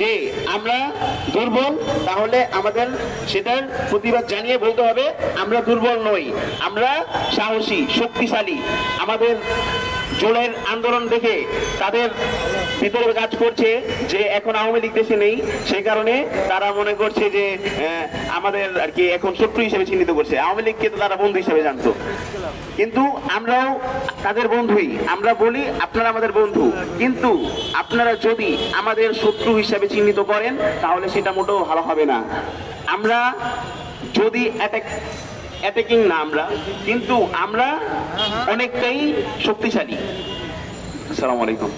যে আমরা দুর্বল, তাহলে আমাদের সেটার প্রতিবাদ জানিয়ে বলতে হবে, আমরা দুর্বল নই। আমরা সাহসী, শক্তিশালী। আমাদের জোরের আন্দোলন দেখে তাদের ভিতরে কাজ করছে যে এখন আওয়ামী লীগ দেশে নেই, সেই কারণে তারা মনে করছে যে আমাদের আর কি এখন শত্রু হিসেবে চিহ্নিত করছে। আওয়ামী লীগকে তো তারা বন্ধু হিসেবে জানতো। কিন্তু আমরাও তাদের বন্ধুই। আমরা বলি আপনারা আমাদের বন্ধু। কিন্তু আপনারা যদি আমাদের শত্রু হিসাবে চিহ্নিত করেন, তাহলে সেটা মোটেও ভালো হবে না। আমরা যদি অ্যাটাক অ্যাটাকিং না আমরা, কিন্তু আমরা অনেকটাই শক্তিশালী। আসসালামু আলাইকুম।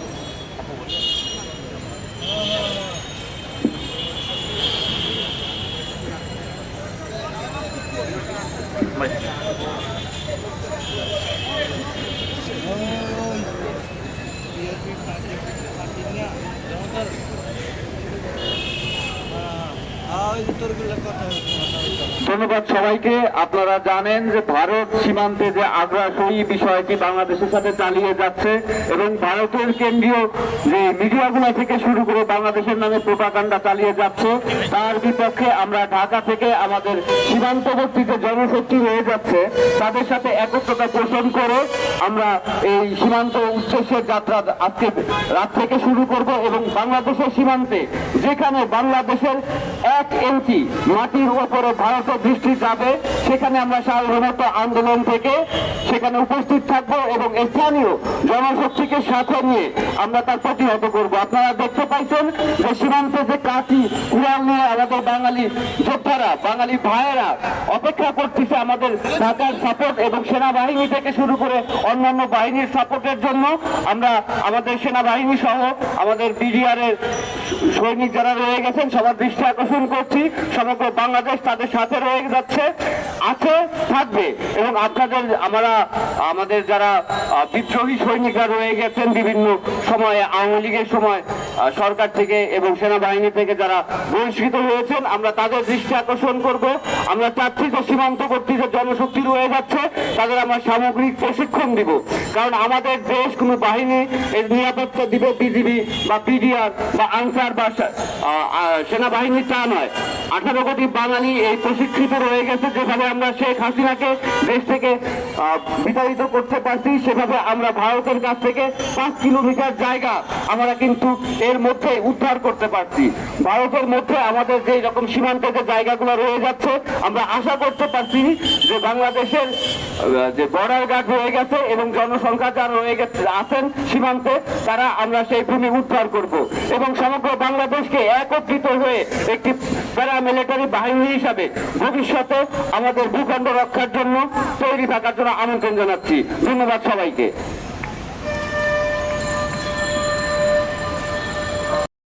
Mày. ধন্যবাদ সবাইকে। আপনারা জানেন যে ভারত সীমান্তে যে আগ্রাসী বিষয়টি বাংলাদেশের সাথে চালিয়ে যাচ্ছে এবং ভারতের কেন্দ্রীয় যে মিডিয়াগুলো থেকে শুরু করে বাংলাদেশের নামে প্রোপাগান্ডা চালিয়ে যাচ্ছে, তার বিপক্ষে আমরা ঢাকা থেকে আমাদের সীমান্তবর্তী যে জনশক্তি রয়ে যাচ্ছে, তাদের সাথে একত্রতা পোষণ করে আমরা এই সীমান্ত উদ্দেশ্যের যাত্রা আজকে রাত থেকে শুরু করব এবং বাংলাদেশের সীমান্তে যেখানে বাংলাদেশের এক ইঞ্চি মাটির উপরে ভারতের দৃষ্টি যাবে সেখানে আমরা সার্বভৌমত্ব আন্দোলন থেকে সেখানে উপস্থিত থাকব এবং স্থানীয় জনশক্তিকে সাথে নিয়ে আমরা তার প্রতিহত করব। আপনারা দেখতে পাইছেন যে সীমান্তে যে কাঠি কুড়াল নিয়ে আমাদের বাঙালি যোদ্ধারা, বাঙালি ভাইয়েরা অপেক্ষা করতেছে আমাদের ঢাকার সাপোর্ট এবং সেনাবাহিনী থেকে শুরু করে অন্যান্য বাহিনীর সাপোর্টের জন্য। আমরা আমাদের সেনাবাহিনী সহ আমাদের বিডিআর এর সৈনিক যারা রয়ে গেছেন, সবার দৃষ্টি আকর্ষণ করছি। সমগ্র বাংলাদেশ তাদের সাথে রয়ে যাচ্ছে, আছে, থাকবে। এবং আপনাদের আমরা, আমাদের যারা বিদ্রোহী সৈনিকরা রয়ে গেছেন বিভিন্ন সময়ে, আওয়ামী লীগের সময় সরকার থেকে এবং সেনাবাহিনী থেকে যারা বহিষ্কৃত হয়েছেন, আমরা তাদের দৃষ্টি আকর্ষণ করব। আমরা চাচ্ছি যে সীমান্ত যে জনশক্তি রয়ে যাচ্ছে, তাদের আমরা সামগ্রিক প্রশিক্ষণ দিব। কারণ আমাদের দেশ কোনো বাহিনী এর নিরাপত্তা দিবে বিজিবি বা পিডিআর বা আনসার বা সেনাবাহিনী তা নয়। আঠারো কোটি বাঙালি এই প্রশিক্ষিত রয়ে গেছে। যেভাবে আমরা শেখ হাসিনাকে দেশ থেকে বিতাড়িত করতে পারছি, সেভাবে আমরা ভারতের কাছ থেকে পাঁচ কিলোমিটার জায়গা আমরা কিন্তু এর মধ্যে উদ্ধার করতে পারছি। ভারতের মধ্যে আমাদের যে রকম সীমান্তে যে জায়গাগুলো রয়ে যাচ্ছে, আমরা আশা করতে পারছি যে বাংলাদেশের যে বর্ডার গার্ড রয়ে গেছে এবং জনসংখ্যা যারা রয়ে গেছে, আছেন সীমান্তে, তারা আমরা সেই ভূমি উদ্ধার করব। এবং সমগ্র বাংলাদেশকে একত্রিত হয়ে একটি প্যারামিলিটারি বাহিনী হিসাবে ভবিষ্যতে আমাদের ভূখণ্ড রক্ষার জন্য তৈরি থাকার জন্য আমন্ত্রণ জানাচ্ছি। ধন্যবাদ সবাইকে।